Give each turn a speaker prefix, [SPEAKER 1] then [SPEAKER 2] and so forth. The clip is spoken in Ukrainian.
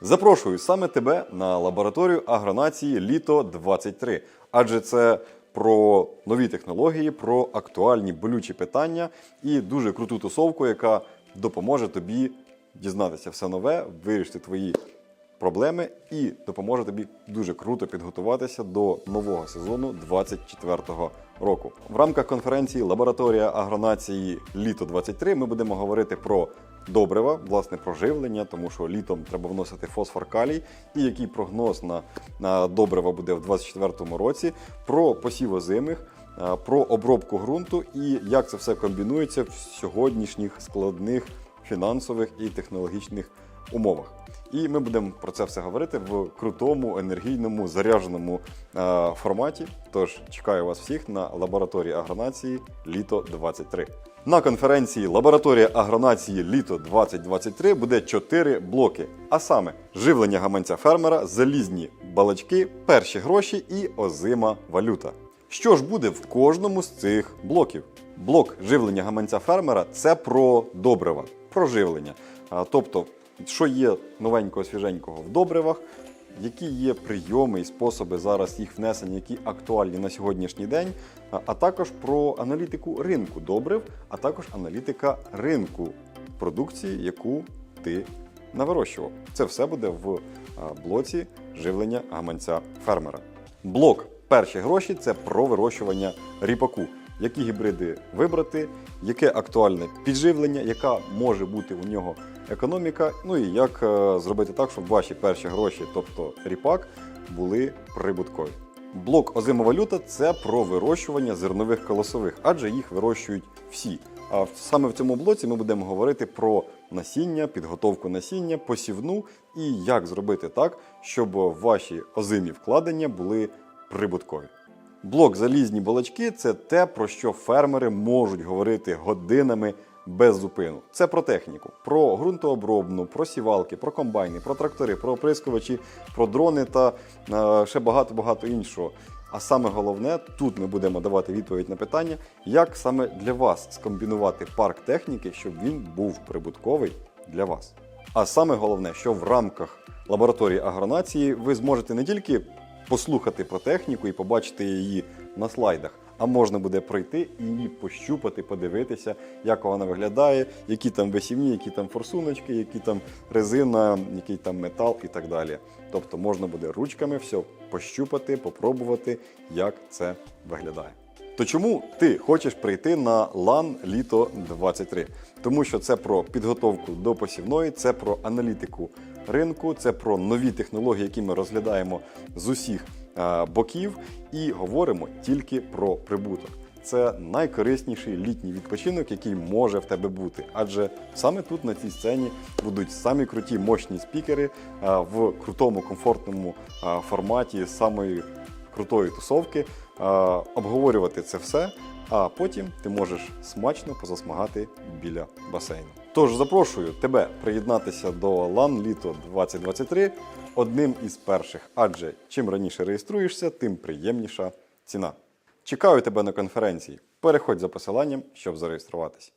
[SPEAKER 1] Запрошую саме тебе на лабораторію агронації Літо 23 адже це про нові технології, про актуальні болючі питання і дуже круту тусовку, яка допоможе тобі дізнатися все нове, вирішити твої проблеми і допоможе тобі дуже круто підготуватися до нового сезону 24-го року. В рамках конференції Лабораторія агронації Літо 23 ми будемо говорити про добрива, власне, про живлення, тому що літом треба вносити фосфор калій, і який прогноз на, на добрива буде в 24-му році, про посів озимих. Про обробку ґрунту і як це все комбінується в сьогоднішніх складних фінансових і технологічних умовах. І ми будемо про це все говорити в крутому, енергійному, зарядженому е, форматі. Тож чекаю вас всіх на лабораторії агронації Літо 23. На конференції Лабораторія агронації Літо 2023 буде чотири блоки. А саме живлення гаманця фермера, залізні балачки, перші гроші і озима валюта. Що ж буде в кожному з цих блоків? Блок живлення гаманця фермера це про добрива, про живлення. Тобто, що є новенького, свіженького в добривах, які є прийоми і способи зараз їх внесення, які актуальні на сьогоднішній день, а також про аналітику ринку добрив, а також аналітика ринку продукції, яку ти навирощував. Це все буде в блоці живлення гаманця фермера. Блок перші гроші це про вирощування ріпаку. Які гібриди вибрати, яке актуальне підживлення, яка може бути у нього економіка, ну і як е, зробити так, щоб ваші перші гроші, тобто ріпак, були прибуткові. Блок озима валюта це про вирощування зернових колосових, адже їх вирощують всі. А саме в цьому блоці ми будемо говорити про насіння, підготовку насіння, посівну і як зробити так, щоб ваші озимі вкладення були прибуткові. Блок залізні балачки це те, про що фермери можуть говорити годинами без зупину. Це про техніку, про ґрунтообробну, про сівалки, про комбайни, про трактори, про оприскувачі, про дрони та е, ще багато-багато іншого. А саме головне, тут ми будемо давати відповідь на питання, як саме для вас скомбінувати парк техніки, щоб він був прибутковий для вас. А саме головне, що в рамках лабораторії агронації ви зможете не тільки послухати про техніку і побачити її на слайдах, а можна буде пройти і пощупати, подивитися, як вона виглядає, які там висівні, які там форсуночки, які там резина, який там метал і так далі. Тобто можна буде ручками все пощупати, попробувати, як це виглядає. То чому ти хочеш прийти на лан літо 23? Тому що це про підготовку до посівної, це про аналітику ринку, це про нові технології, які ми розглядаємо з усіх боків, і говоримо тільки про прибуток. Це найкорисніший літній відпочинок, який може в тебе бути. Адже саме тут на цій сцені будуть самі круті мощні спікери е, в крутому, комфортному е, форматі самої крутої тусовки, е, обговорювати це все, а потім ти можеш смачно позасмагати біля басейну. Тож запрошую тебе приєднатися до LAN Літо 2023 одним із перших, адже чим раніше реєструєшся, тим приємніша ціна. Чекаю тебе на конференції. Переходь за посиланням, щоб зареєструватися.